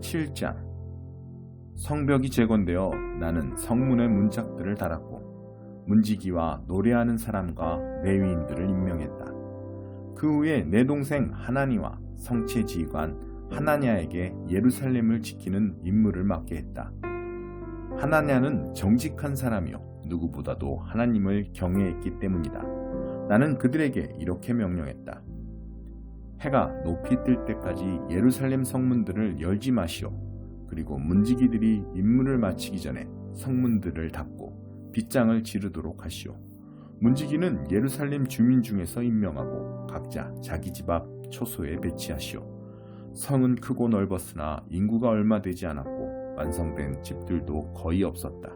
7장 성벽이 재건되어 나는 성문의 문짝들을 달았고 문지기와 노래하는 사람과 레위인들을 임명했다. 그 후에 내 동생 하나니와 성체 지휘관 하나냐에게 예루살렘을 지키는 임무를 맡게 했다. 하나냐는 정직한 사람이요 누구보다도 하나님을 경외했기 때문이다. 나는 그들에게 이렇게 명령했다. 해가 높이 뜰 때까지 예루살렘 성문들을 열지 마시오. 그리고 문지기들이 임무를 마치기 전에 성문들을 닫고 빗장을 지르도록 하시오. 문지기는 예루살렘 주민 중에서 임명하고 각자 자기 집 앞 초소에 배치하시오. 성은 크고 넓었으나 인구가 얼마 되지 않았고 완성된 집들도 거의 없었다.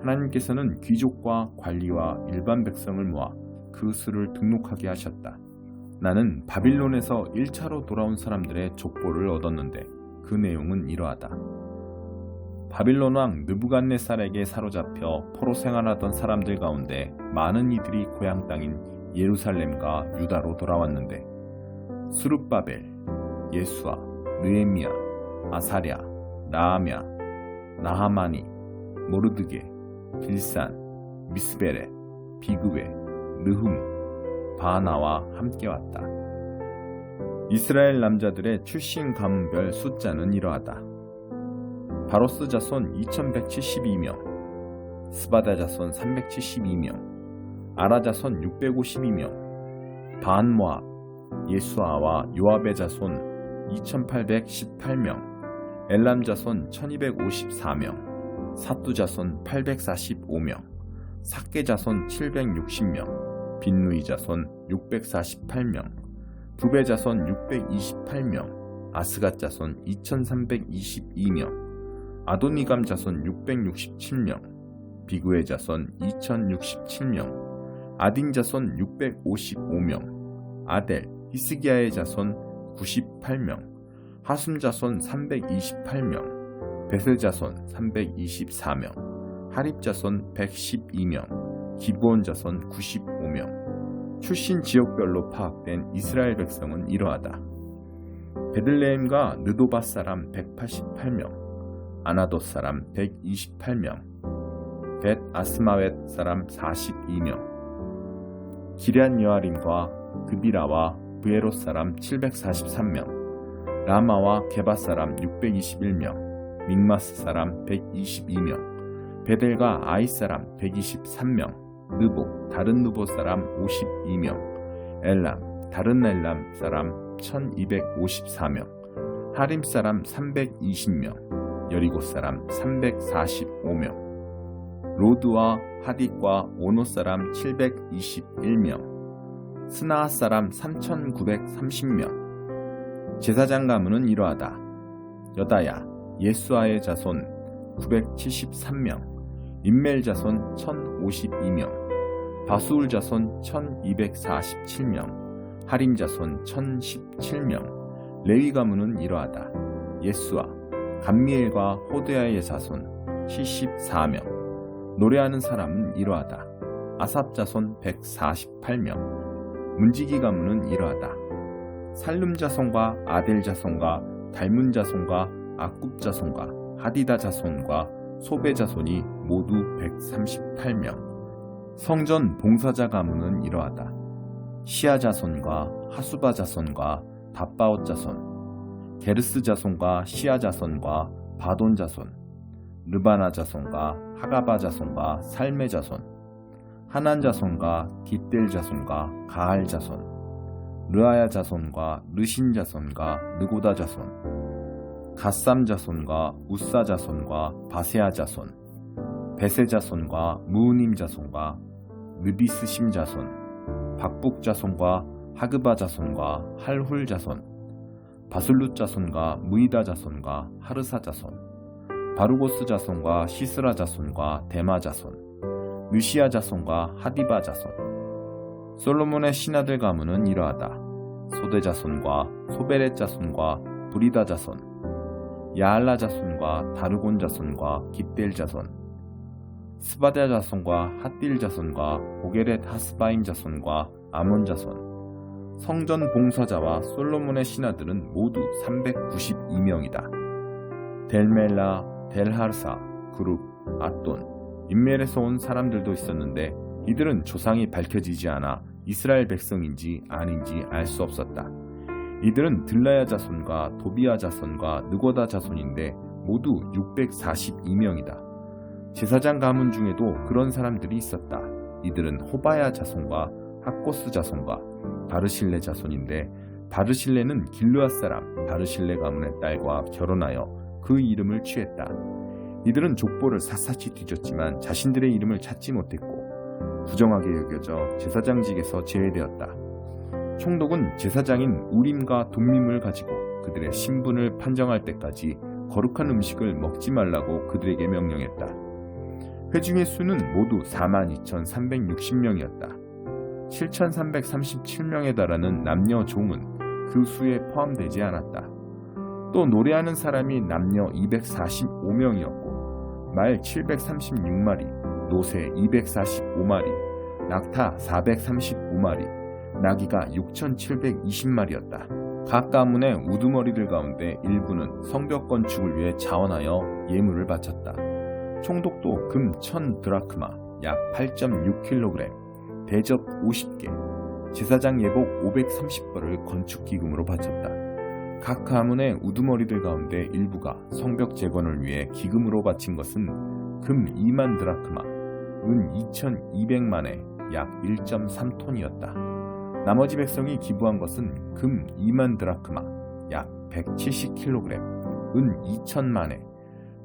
하나님께서는 귀족과 관리와 일반 백성을 모아 그 수를 등록하게 하셨다. 나는 바빌론에서 1차로 돌아온 사람들의 족보를 얻었는데 그 내용은 이러하다. 바빌론 왕 느부갓네살에게 사로잡혀 포로 생활하던 사람들 가운데 많은 이들이 고향 땅인 예루살렘과 유다로 돌아왔는데 수룹바벨, 예수아, 느에미야, 아사랴, 나아냐, 나하마니, 모르드게, 빌산, 미스베레, 비그웨, 느훔, 바나와 함께 왔다. 이스라엘 남자들의 출신 가문별 숫자는 이러하다. 바로스 자손 2172명, 스바다 자손 372명, 아라 자손 652명, 바안모압, 예수아와 요압의 자손 2818명, 엘람 자손 1254명, 사뚜 자손 845명, 삭게 자손 760명, 빈누이 자손 648명, 부베 자손 628명, 아스갓 자손 2322명, 아도니감 자손 667명, 비구의 자손 2067명, 아딘 자손 655명, 아델, 히스기야의 자손 98명, 하숨 자손 328명, 베셀 자손 324명, 하립 자손 112명, 기브온 자손 95명. 출신 지역별로 파악된 이스라엘 백성은 이러하다. 베들레헴과 느도바 사람 188명, 아나도 사람 128명, 벳 아스마웻 사람 42명, 기럇 여아림과 그비라와 브에로 사람 743명, 라마와 게바 사람 621명, 믹마스 사람 122명, 베델과 아이 사람 123명, 느보 다른 느보 사람 52명, 엘람 다른 엘람 사람 1254명, 하림 사람 320명, 여리고 사람 345명, 로드와 하딕과 오노 사람 721명, 스나아 사람 3930명. 제사장 가문은 이러하다. 여다야, 예수아의 자손 973명, 인멜 자손 1052명, 바수울 자손 1247명, 하림 자손 1017명, 레위 가문은 이러하다. 예수아, 감미엘과 호드야의 자손 74명, 노래하는 사람은 이러하다. 아삽 자손 148명, 문지기 가문은 이러하다. 살룸 자손과 아델 자손과 달문 자손과 아굽 자손과 하디다 자손과 소베 자손이 모두 138명. 성전 봉사자 가문은 이러하다. 시아 자손과 하수바 자손과 다바옷 자손, 게르스 자손과 시아 자손과 바돈 자손, 르바나 자손과 하가바 자손과 살메 자손, 하난 자손과 깃델 자손과 가할 자손, 르아야 자손과 르신 자손과 느고다 자손, 갓삼 자손과 우사 자손과 바세아 자손, 베세 자손과 무우님 자손과 느비스심 자손, 박북 자손과 하그바 자손과 할훌 자손, 바술룻 자손과 무이다 자손과 하르사 자손, 바루고스 자손과 시스라 자손과 데마 자손, 느시아 자손과 하디바 자손. 솔로몬의 신하들 가문은 이러하다. 소대 자손과 소베렛 자손과 브리다 자손, 야알라 자손과 다르곤 자손과 깃델 자손, 스바데 자손과 핫딜 자손과 고게렛 하스바임 자손과 아몬 자손, 성전 봉사자와 솔로몬의 신하들은 모두 392명이다. 델멜라, 델하르사, 그룹, 아돈, 인멜에서 온 사람들도 있었는데 이들은 조상이 밝혀지지 않아 이스라엘 백성인지 아닌지 알 수 없었다. 이들은 들라야 자손과 도비야 자손과 느고다 자손인데 모두 642명이다. 제사장 가문 중에도 그런 사람들이 있었다. 이들은 호바야 자손과 학고스 자손과 바르실레 자손인데 바르실레는 길르앗 사람 바르실레 가문의 딸과 결혼하여 그 이름을 취했다. 이들은 족보를 샅샅이 뒤졌지만 자신들의 이름을 찾지 못했고 부정하게 여겨져 제사장직에서 제외되었다. 총독은 제사장인 우림과 둠밈을 가지고 그들의 신분을 판정할 때까지 거룩한 음식을 먹지 말라고 그들에게 명령했다. 회중의 수는 모두 42,360명이었다. 7,337명에 달하는 남녀 종은 그 수에 포함되지 않았다. 또 노래하는 사람이 남녀 245명이었고 말 736마리, 노새 245마리, 낙타 435마리, 나귀가 6,720마리였다. 각 가문의 우두머리들 가운데 일부는 성벽 건축을 위해 자원하여 예물을 바쳤다. 총독도 금 1000드라크마, 약 8.6kg, 대접 50개, 제사장 예복 530벌을 건축 기금으로 바쳤다. 각 가문의 우두머리들 가운데 일부가 성벽 재건을 위해 기금으로 바친 것은 금 2만 드라크마, 은 2,200만에 약 1.3톤이었다. 나머지 백성이 기부한 것은 금 2만 드라크마, 약 170kg, 은 2천만에,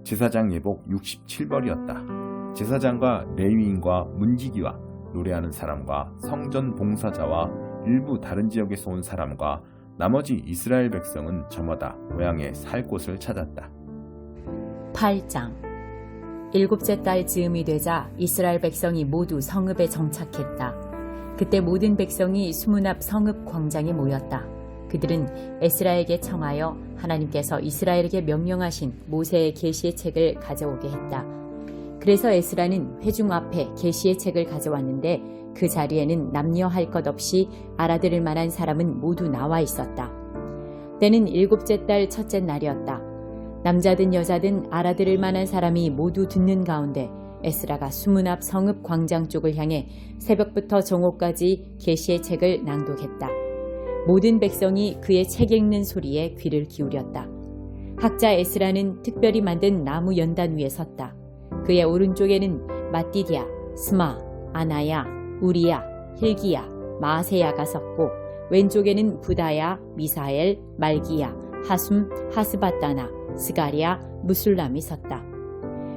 제사장 예복 67벌이었다. 제사장과 레위인과 문지기와 노래하는 사람과 성전 봉사자와 일부 다른 지역에서 온 사람과 나머지 이스라엘 백성은 저마다 고향에 살 곳을 찾았다. 8장 일곱째 달 즈음이 되자 이스라엘 백성이 모두 성읍에 정착했다. 그때 모든 백성이 수문 앞 성읍 광장에 모였다. 그들은 에스라에게 청하여 하나님께서 이스라엘에게 명령하신 모세의 계시의 책을 가져오게 했다. 그래서 에스라는 회중 앞에 계시의 책을 가져왔는데 그 자리에는 남녀 할 것 없이 알아들을 만한 사람은 모두 나와 있었다. 때는 일곱째 달 첫째 날이었다. 남자든 여자든 알아들을 만한 사람이 모두 듣는 가운데 에스라가 수문 앞 성읍 광장 쪽을 향해 새벽부터 정오까지 계시의 책을 낭독했다. 모든 백성이 그의 책 읽는 소리에 귀를 기울였다. 학자 에스라는 특별히 만든 나무 연단 위에 섰다. 그의 오른쪽에는 마띠디아, 스마, 아나야, 우리야, 힐기야, 마세야가 섰고 왼쪽에는 부다야, 미사엘, 말기야, 하숨, 하스바따나, 스가리아, 무술람이 섰다.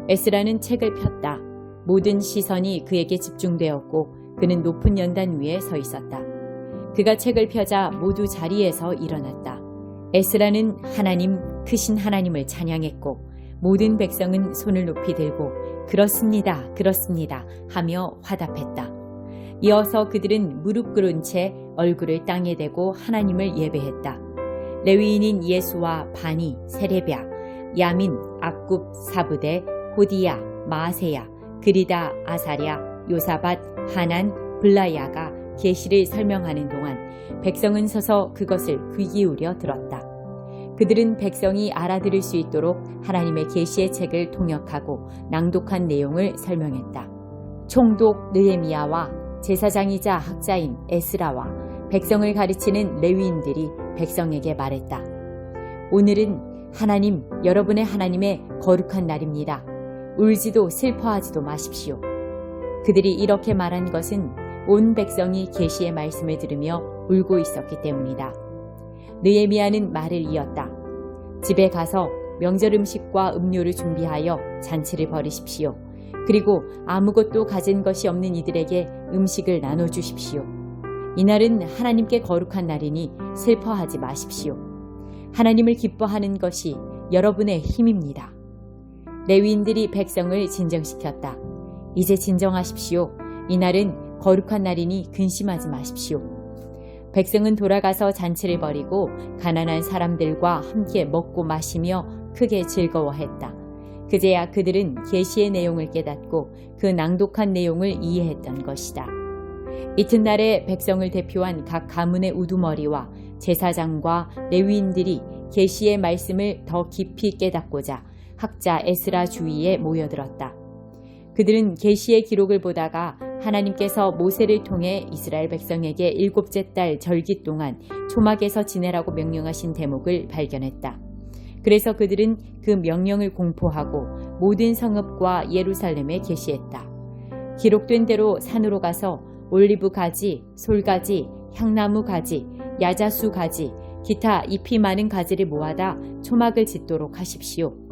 에스라는 책을 폈다. 모든 시선이 그에게 집중되었고 그는 높은 연단 위에 서 있었다. 그가 책을 펴자 모두 자리에서 일어났다. 에스라는 하나님, 크신 하나님을 찬양했고 모든 백성은 손을 높이 들고 그렇습니다, 그렇습니다 하며 화답했다. 이어서 그들은 무릎 꿇은 채 얼굴을 땅에 대고 하나님을 예배했다. 레위인인 예수와 바니, 세레비아, 야민, 악굽, 사부대, 호디야, 마세야, 그리다, 아사랴, 요사밭, 하난, 블라야가 계시를 설명하는 동안 백성은 서서 그것을 귀 기울여 들었다. 그들은 백성이 알아들을 수 있도록 하나님의 계시의 책을 통역하고 낭독한 내용을 설명했다. 총독 느헤미야와 제사장이자 학자인 에스라와 백성을 가르치는 레위인들이 백성에게 말했다. 오늘은 하나님, 여러분의 하나님의 거룩한 날입니다. 울지도 슬퍼하지도 마십시오. 그들이 이렇게 말한 것은 온 백성이 계시의 말씀을 들으며 울고 있었기 때문이다. 느에미아는 말을 이었다. 집에 가서 명절 음식과 음료를 준비하여 잔치를 벌이십시오. 그리고 아무것도 가진 것이 없는 이들에게 음식을 나눠 주십시오. 이날은 하나님께 거룩한 날이니 슬퍼하지 마십시오. 하나님을 기뻐하는 것이 여러분의 힘입니다. 레위인들이 백성을 진정시켰다. 이제 진정하십시오. 이날은 거룩한 날이니 근심하지 마십시오. 백성은 돌아가서 잔치를 벌이고 가난한 사람들과 함께 먹고 마시며 크게 즐거워했다. 그제야 그들은 계시의 내용을 깨닫고 그 낭독한 내용을 이해했던 것이다. 이튿날에 백성을 대표한 각 가문의 우두머리와 제사장과 레위인들이 계시의 말씀을 더 깊이 깨닫고자 학자 에스라 주위에 모여들었다. 그들은 계시의 기록을 보다가 하나님께서 모세를 통해 이스라엘 백성에게 일곱째 달 절기 동안 초막에서 지내라고 명령하신 대목을 발견했다. 그래서 그들은 그 명령을 공포하고 모든 성읍과 예루살렘에 계시했다. 기록된 대로 산으로 가서 올리브 가지, 솔가지, 향나무 가지, 야자수 가지, 기타 잎이 많은 가지를 모아다 초막을 짓도록 하십시오.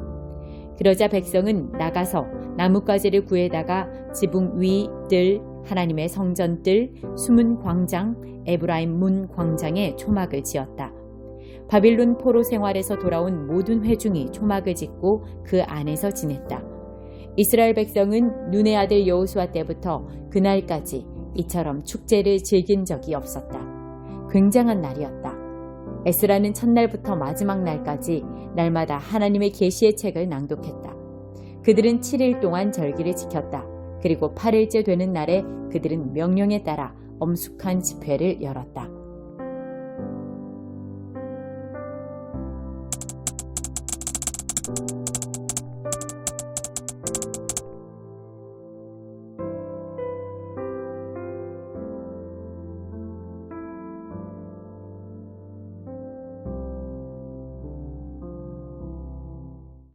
그러자 백성은 나가서 나뭇가지를 구해다가 지붕 위 뜰, 하나님의 성전 뜰, 숨은 광장, 에브라임 문 광장에 초막을 지었다. 바빌론 포로 생활에서 돌아온 모든 회중이 초막을 짓고 그 안에서 지냈다. 이스라엘 백성은 눈의 아들 여호수아 때부터 그날까지 이처럼 축제를 즐긴 적이 없었다. 굉장한 날이었다. 에스라는 첫날부터 마지막 날까지 날마다 하나님의 계시의 책을 낭독했다. 그들은 7일 동안 절기를 지켰다. 그리고 8일째 되는 날에 그들은 명령에 따라 엄숙한 집회를 열었다.